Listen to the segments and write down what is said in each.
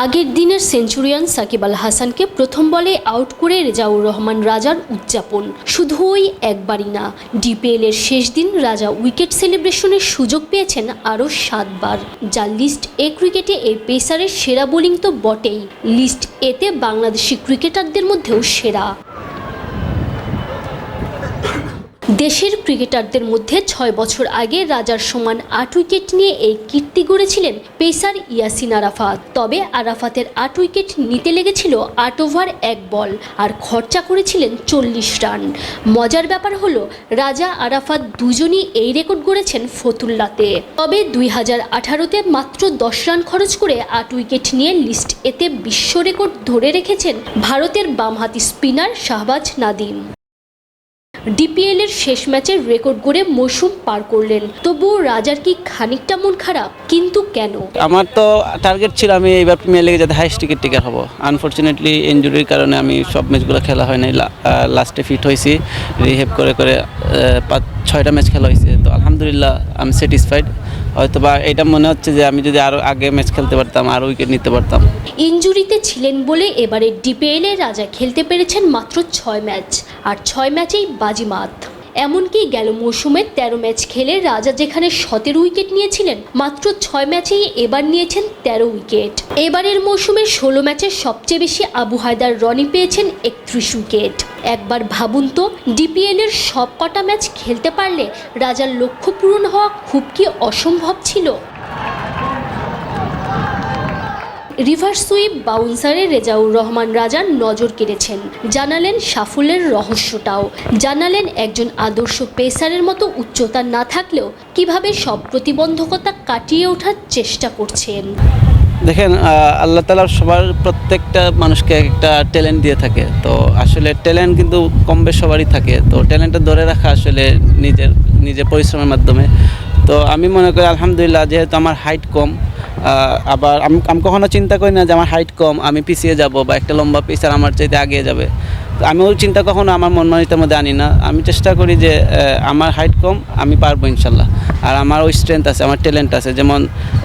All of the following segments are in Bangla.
আগের দিনের সেঞ্চুরিয়ান সাকিব আল হাসানকে প্রথম বলে আউট করে রেজাউর রহমান রাজার উদযাপন। শুধু ওই একবারই না ডিপিএল এর শেষ দিন রাজা উইকেট সেলিব্রেশনের সুযোগ পেয়েছেন আরও সাতবার। যা লিস্ট এ ক্রিকেটে এই পেসারের সেরা বোলিং তো বটেই, লিস্ট এতে বাংলাদেশি ক্রিকেটারদের মধ্যেও সেরা। দেশের ক্রিকেটারদের মধ্যে ছয় বছর আগে রাজার সমান আট উইকেট নিয়ে এই কীর্তি গড়েছিলেন পেসার ইয়াসিন আরাফাত। তবে আরাফাতের আট উইকেট নিতে লেগেছিল আট ওভার, এক বল আর খরচা করেছিলেন চল্লিশ রান। মজার ব্যাপার হলো, রাজা আরাফাত দুজনই এই রেকর্ড গড়েছেন ফতুল্লাতে। তবে দুই হাজার আঠারোতে মাত্র দশ রান খরচ করে আট উইকেট নিয়ে লিস্ট এতে বিশ্ব রেকর্ড ধরে রেখেছেন ভারতের বামহাতি স্পিনার শাহবাজ নাদিম। ডিপিএল এর শেষ ম্যাচের রেকর্ড গড়ে মৌসুম পার করলেন। তবুও রাজার কি খানিকটা মন খারাপ? কিন্তু কেন? আমার তো টার্গেট ছিল আমি এবার প্রিমিয়ার লিগে যাতে হাইস্ট টিকিট টিকার হব। আনফর্চুনেটলি ইঞ্জুরির কারণে আমি সব ম্যাচগুলো খেলা হয় নাই। লাস্টে ফিট হয়েছি। রিহেভ করে করে পাঁচ ছয়টা ম্যাচ খেলা হয়েছে। তো আলহামদুলিল্লাহ আমি স্যাটিসফাইড হয়তো বা এটা মনে হচ্ছে যে আমি যদি আরও আগে ম্যাচ খেলতে পারতাম আরও উইকেট নিতে পারতাম। ইনজুরিতে ছিলেন বলে এবারে ডিপিএল রাজা খেলতে পেরেছেন মাত্র ছয় ম্যাচ আর ছয় ম্যাচেই বাজিমাত। এমনকি গেল মৌসুমে তেরো ম্যাচ খেলে রাজা যেখানে সতেরো উইকেট নিয়েছিলেন, মাত্র ছয় ম্যাচেই এবার নিয়েছেন তেরো উইকেট। এবারের মৌসুমে ষোলো ম্যাচে সবচেয়ে বেশি আবু হায়দার রনি পেয়েছেন একত্রিশ উইকেট। একবার ভাবুন তো ডিপিএল এর সব কটা ম্যাচ খেলতে পারলে রাজার লক্ষ্য পূরণ হওয়া খুব কি অসম্ভব ছিল? রিভার্স সুইপ বাউন্সারে রেজাউর রহমান রাজার নজর কেড়েছেন। জানালেন সাফল্যের রহস্যটাও। জানালেন একজন আদর্শ পেসারের মতো উচ্চতা না থাকলেও কীভাবে সব প্রতিবন্ধকতা কাটিয়ে ওঠার চেষ্টা করছেন। দেখেন আল্লাহ তালা সবার প্রত্যেকটা মানুষকে একটা ট্যালেন্ট দিয়ে থাকে। তো আসলে ট্যালেন্ট কিন্তু কম বেশ সবারই থাকে। তো ট্যালেন্টটা ধরে রাখা আসলে নিজের নিজের পরিশ্রমের মাধ্যমে। তো আমি মনে করি, আলহামদুলিল্লাহ, যেহেতু আমার হাইট কম আবার আমি আমি কখনো চিন্তা করি না যে আমার হাইট কম, আমি পিছিয়ে যাব বা একটা লম্বা পিসার আমার চাইতে আগিয়ে যাবে। আমিও চিন্তা কখনো আমার মন মানিতার মধ্যে আনি না। আমি চেষ্টা করি যে আমার হাইট কম, আমি পারব ইনশাল্লাহ। আর আমার ওই স্ট্রেংথ আছে, আমার ট্যালেন্ট আছে। যেমন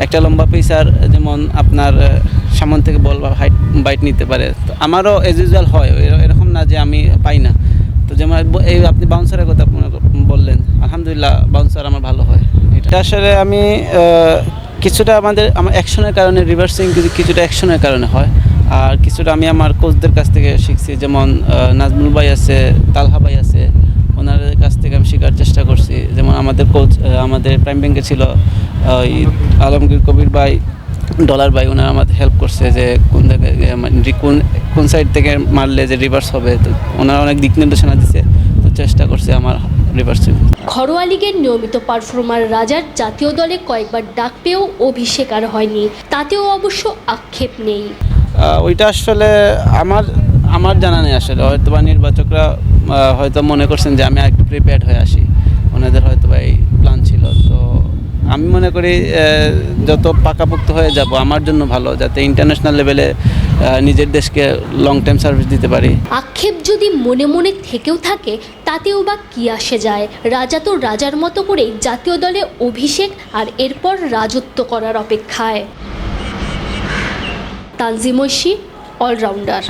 একটা লম্বা পিসার যেমন আপনার সামন থেকে বল বা হাইট বাইট নিতে পারে। তো আমারও এজ ইউজুয়াল হয় এরকম না যে আমি পাই না। তো যেমন এই আপনি বাউন্সারের কথা বললেন। আলহামদুলিল্লাহ বাউন্সার আমার ভালো হয়। এটা আসলে আমি কিছুটা আমাদের আমার অ্যাকশনের কারণে রিভার্সিং কিছুটা অ্যাকশনের কারণে হয়। আর কিছুটা আমি আমার কোচদের কাছ থেকে শিখছি, যেমন নাজমুল ভাই আছে, তালহা ভাই আছে, ওনাদের কাছ থেকে আমি শেখার চেষ্টা করছি। যেমন আমাদের কোচ আমাদের প্রাইম ব্যাংকে ছিল ওই আলমগীর কবির ভাই, ডলার ভাই, ওনারা আমাদের হেল্প করছে যে কোন জায়গায় মানে কোন কোন সাইড থেকে মারলে যে রিভার্স হবে। তো ওনারা অনেক দিক নির্দেশনা দিছে, তো চেষ্টা করছে আমার রিভার্স ঘরোয়া লিগের নিয়মিত পারফর্মার রাজার জাতীয় দলে কয়েকবার ডাক পেয়েও অভিষেক আর হয়নি। তাতেও অবশ্য আক্ষেপ নেই। ওইটা আসলে আমার আমার জানা নেই আসলে। হয়তো বা নির্বাচকরা হয়তো মনে করছেন যে আমি একটু প্রিপেয়ার্ড হয়ে আসি। ওনাদের হয়তো বা এই প্ল্যান ছিল। তো আমি মনে করি যত পাকাপোক্ত হয়ে যাব আমার জন্য ভালো যাতে ইন্টারন্যাশনাল লেভেলে নিজের দেশকে লং টাইম সার্ভিস দিতে পারি। আক্ষেপ যদি মনে মনে থেকেও থাকে, তাতেও বা কি আসে যায়? রাজা তো রাজার মতো করেই জাতীয় দলে অভিষেক আর এরপর রাজত্ব করার অপেক্ষায়। তানজিম ঐশী অলরাউন্ডার